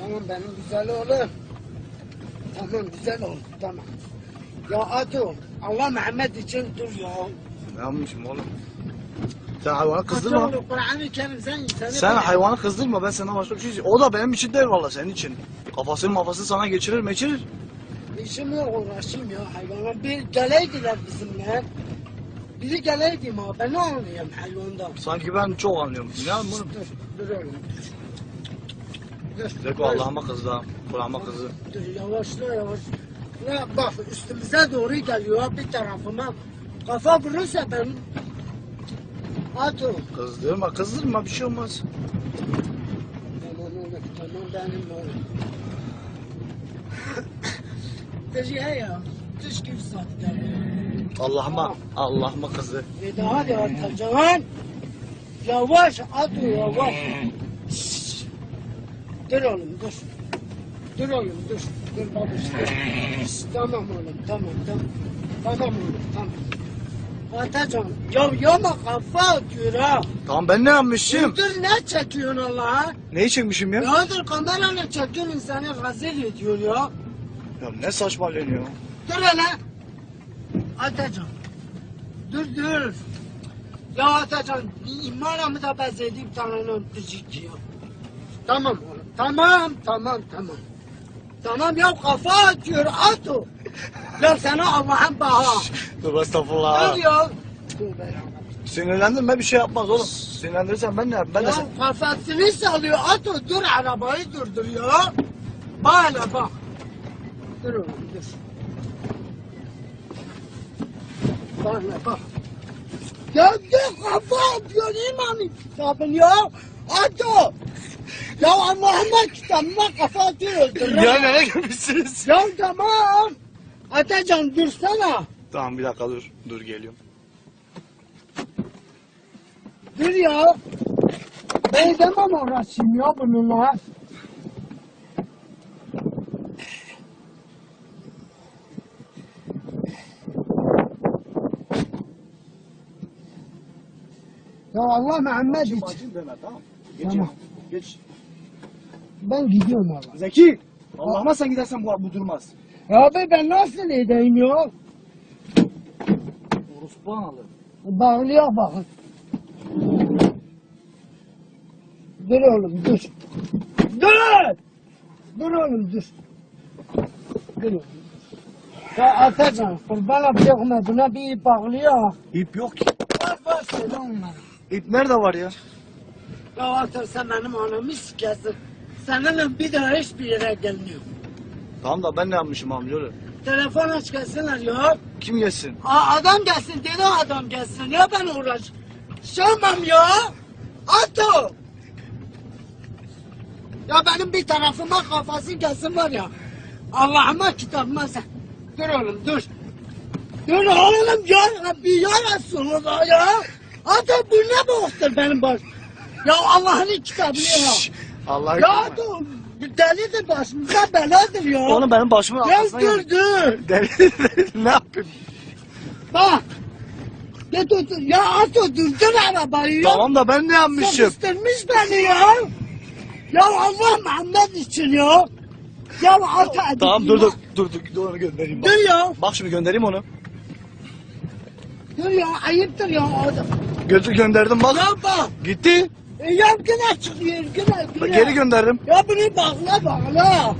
Tamam benim güzel oğlum. Tamam güzel oğlum tamam. Ya Atu Allah Muhammed için dur ya. Ne yapmışım oğlum? Sen hayvanı kızdırma. Kur'an-ı Kerim sen seni Sen hayvanı kızdırma ben senden başka bir şey O da benim için değil valla senin için. Kafasını mafasını sana geçirir meçirir. İşimle uğraşayım ya hayvana. Bir geleydiler bizimle. Biri geleydi ma ben ne anlayayım hayvandan. Sanki ben çok anlıyorum. Ne anlıyorum? Dur, dur oğlum. Dur. Zeko Allah'ıma kızdı ha. Kur'an'ıma kızdı. Dur yavaşla yavaş. Ya bak üstümüze doğru geliyor bir tarafıma. Kafa vurursa ben... Atu. Kızdırma kızdırma bir şey olmaz. Tamam oğlum tamam benim oğlum. Dur ya. Düş gibi saatte. Allah'ıma Allah'ıma kızdı. Bir daha da atacaksın. Yavaş Atu yavaş. Dur oğlum dur. Dur oğlum dur. Dur babuş dur. Tamam oğlum tamam tamam. Tamam oğlum tamam. Atacan. Ya yama kafa atıyor ha. Tamam ben ne yapmışım? Dur ne çekiyorsun Allah'a? Neyi çekmişim ya? Ya dur kamerayla çekiyorsun insanı rezil ediyor ya. Ya ne saçmalıyorsun ya? Dur hele. Atacan. Dur dur. Ya Atacan imanımı da bezeydim tanrının dizik ya. Tamam oğlum. Tamam tamam tamam. Tamam ya kafa atıyor at o. Ya sana Allah'ın baha. Dur estağfurullah. Dur ya. Sinirlendirme bir şey yapmaz oğlum. Sinirlendirirsen ben ne yapayım? Ben de Ya sen... kafasını sallıyor at o. Dur arabayı durdur ya. Bak hele bak. Dur oğlum dur. Bak hele bak. Ya dur kafa atıyor imanın kitabın ya. At o. Ya Allah'ıma kitabıma kafa atıyor öldür. Ya nereye gelmişsiniz? Ya tamam. Atacan dursana. Tamam bir dakika dur. Dur geliyorum. Dur ya. Ben demem uğraşayım ya bununla. Ya Allah Muhammed için. Deme tamam. Tamam. Geç. Ben gidiyorum Allah. Zeki. Allah'ıma sen gidersen bu, bu durmaz. Ya be ben nasıl edeyim ya? Orospu analı. Bağlıya bakın. Dur oğlum dur. Dur! Dur oğlum dur. Dur oğlum. Ya Atacan kurban abdeyhme buna bir ip bağlıyor. İp yok ki. Var var söyle onlara. İp nerede var ya? Ya Atar sen benim anamı sikesin. Seninle bir daha hiçbir yere gelmiyor. Tamam da ben ne yapmışım amcaoğlu? Telefon aç gelsinler ya. Kim yesin? Aa, adam gelsin dedi adam gelsin ya ben uğraş. Şamam ya. Ato. Ya benim bir tarafıma kafası gelsin var ya. Allah'ıma kitabıma sen. Dur oğlum dur. Dur oğlum ya Rabbi ya Resulullah ya. Ato bu ne boktur benim baş. Ya Allah'ın kitabı ya. Allah Ya Ato delidir başımıza beladır ya. Onu benim başımın Ya arkasına dur yaz. dur. Deli ne yapayım? Bak. Dur dur. Ya Ato durdur arabayı ya. Tamam da ben ne yapmışım? Sıkıştırmış beni ya. Ya Allah Muhammed için ya. Ya Ato. Tamam dur dur dur dur dur onu göndereyim bak. Dur ya. Bak şimdi göndereyim onu. Dur ya ayıptır ya. Götür gönderdim bak. Ya bak. Gitti. E, ya güne çıkıyor güne güne. Geri gönderdim. Ya bunu bağla bağla.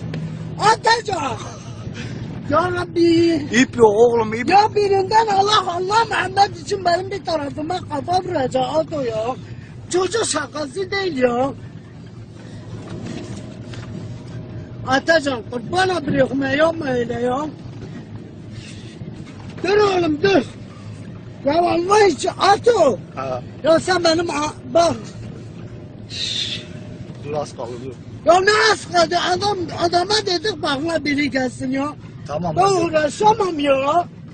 Atacak. Ya Rabbi. İp yok oğlum ip. Ya birinden Allah Allah Muhammed için benim bir tarafıma kafa vuracak Ato ya. Çocuk şakası değil ya. Atacan kurban bırakma yapma öyle ya. Dur oğlum dur. Ya Allah için Ato. Ha, Ya sen benim bak. Kaldı dur. Ya ne askadı adam adama dedik bakla biri gelsin ya. Tamam Ben hadi. uğraşamam ya.